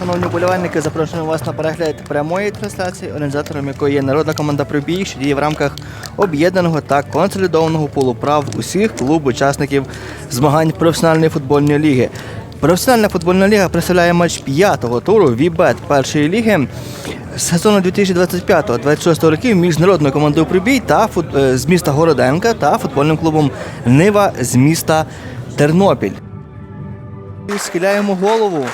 Шановні вболівальники, запрошуємо вас на перегляд прямої трансляції, організатором якої є народна команда «Пробій», що діє в рамках об'єднаного та консолідованого пулу прав усіх клуб-учасників змагань професіональної футбольної ліги. Професіональна футбольна ліга представляє матч п'ятого туру Вібет першої ліги сезону 2025-26 років між народною командою «Прибій» та фут- е, з міста Городенка та футбольним клубом Нива з міста Тернопіль. Схиляємо голову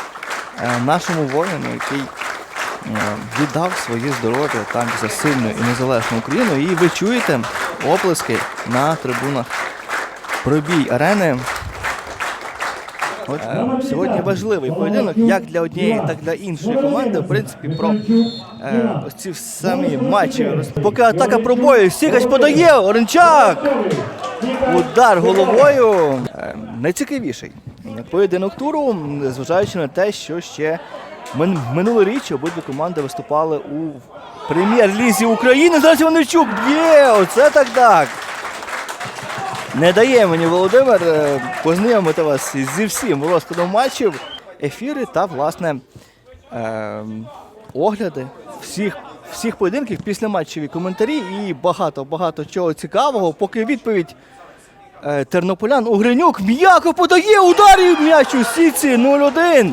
нашому воїну, який е, віддав своє здоров'я так за сильну і незалежну Україну. І ви чуєте оплески на трибунах пробій арени. От, е, сьогодні важливий поєдинок як для однієї, так і для іншої команди. В принципі, про е, ці самі матчі. Поки атака пробою, Сікач подає, Оренчак! Удар головою. Е, Найцікавіший поєдинок туру, зважаючи на те, що ще мин- минулоріч обидві команди виступали у прем'єр-лізі України. Зараз Іваничук б'є! Оце так так. Не дає мені Володимир е, познайомити вас зі всім розкладом матчів, ефіри та, власне, е, огляди всіх, всіх поєдинків після матчеві коментарі і багато-багато чого цікавого. Поки відповідь тернополян Угринюк м'яко подає ударів м'яч у сіці 0-1.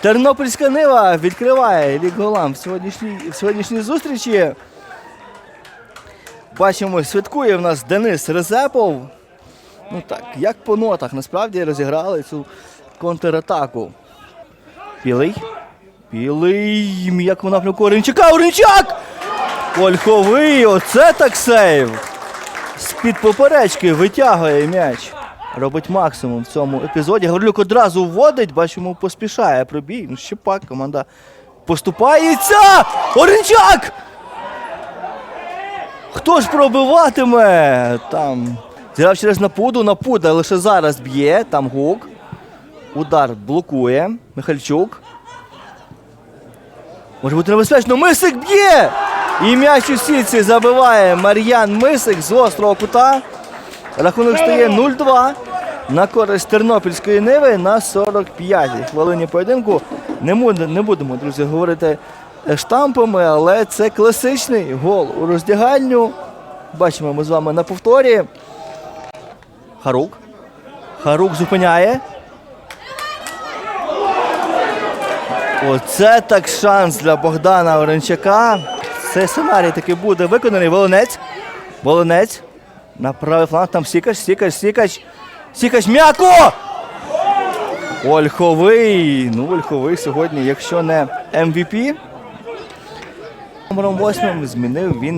Тернопільська Нива відкриває лік голам в сьогоднішній, в сьогоднішній зустрічі. Бачимо, святкує в нас Денис Резепов. Ну так, як по нотах, насправді розіграли цю контратаку. Білий. Білий. М'як в напрямку Оренчака. Оренчак! Ольховий. Оце так сейв. З-під поперечки витягує м'яч. Робить максимум в цьому епізоді. Гаврилюк одразу вводить, бачимо, поспішає пробій. Ну, Щепак, команда поступається. Оренчак! Хто ж пробиватиме? Там зіграв через напуду, напуда лише зараз б'є, там гук. Удар блокує. Михальчук. Може бути небезпечно. Мисик б'є! І м'яч у сітці забиває Мар'ян Мисик з острого кута. Рахунок стає 0-2 на користь Тернопільської Ниви на 45-й хвилині поєдинку. Не, муд- не будемо, друзі, говорити штампами, але це класичний гол у роздягальню. Бачимо ми з вами на повторі. Харук. Харук зупиняє. Оце так шанс для Богдана Оренчака. Цей сценарій таки буде виконаний. Волонець. Волонець. На правий фланг там Сікач, Сікач, Сікач. Сікач м'яко! Ольховий. Ну, Ольховий сьогодні, якщо не MVP. Номером восьмим змінив він.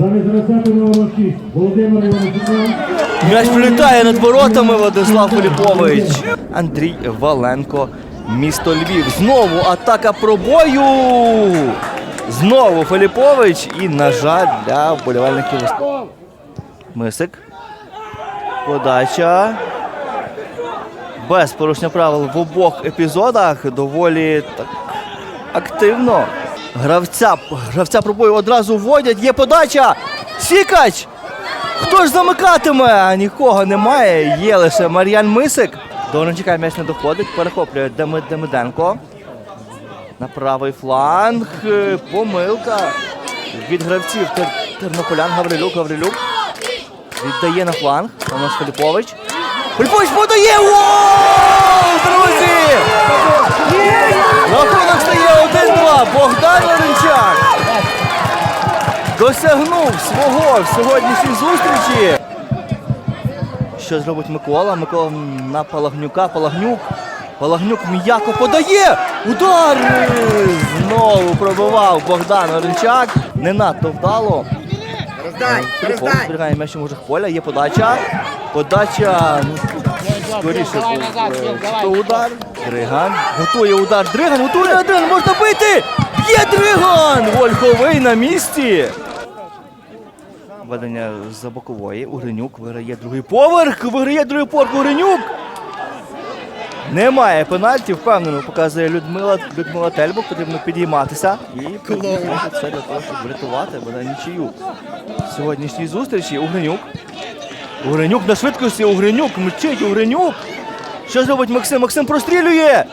М'яч прилітає над воротами Владислав Филіпович. Андрій Валенко, місто Львів. Знову атака пробою. Знову Филіпович. І, на жаль, для вболівальників. Мисик. Подача. Без порушення правил в обох епізодах. Доволі так активно. Гравця, гравця пробою одразу вводять. Є подача. Сікач! Хто ж замикатиме? Нікого немає. Є лише Мар'ян Мисик. До м'яч не доходить. Перехоплює Деми- Демиденко. На правий фланг. Е, Помилка від гравців Тер- Тернополян. Гаврилюк, Гаврилюк. Віддає на фланг. У нас Филіпович. Филіпович подає! Гол! Друзі! Рахунок стає 1-2. Богдан Оренчак досягнув свого в сьогоднішній зустрічі. Що зробить Микола? Микола на Палагнюка. Палагнюк. Палагнюк м'яко подає. Удар! Знову пробивав Богдан Оренчак. Не надто вдало. Роздай, Філіпов роздай. зберігає м'яч межах поля. Є подача. Подача. Скоріше був е, удар. Дриган. Готує удар. Дриган, готує Дриган. Можна бити! Б'є Дриган! Вольховий на місці. Ведення за бокової. Угринюк виграє другий поверх. Виграє другий поверх. Угринюк. Немає пенальті, впевнено, показує Людмила, Людмила Тельбок. Потрібно підійматися і це для того, щоб врятувати бодай нічию. В сьогоднішній зустрічі Угринюк. Угринюк на швидкості, Угринюк, мчить, Угринюк. Що зробить Максим? Максим прострілює.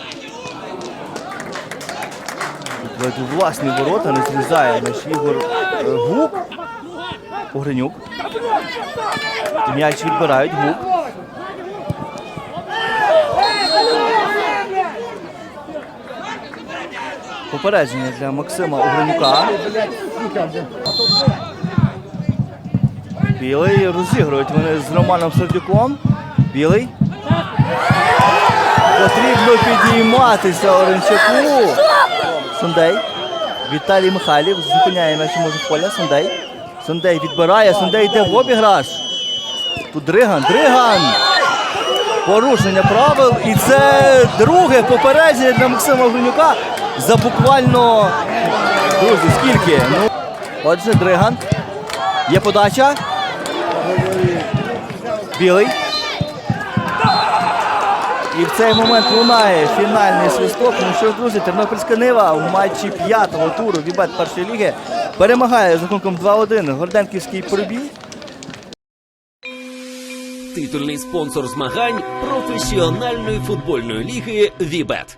У власні ворота не зрізає наш Ігор е, Гук. Угринюк. М'яч відбирають Гук. Попередження для Максима Угринюка. Білий розігрують вони з Романом Сердюком. Білий. Потрібно підійматися Оренчаку. Сундей. Віталій Михайлів зупиняє м'яч в поля. Сундей. Сундей відбирає. Сундей йде в обіграш. Тут Дриган. Дриган. Порушення правил. І це друге попередження для Максима Гринюка за буквально. Друзі, скільки? Ну, отже, Дриган. Є подача. Білий. І в цей момент лунає фінальний свисток. Ну що ж, друзі, Тернопільська Нива в матчі п'ятого туру Вібет першої ліги перемагає з рахунком 2-1 Горденківський пробій. Титульний спонсор змагань професіональної футбольної ліги Вібет.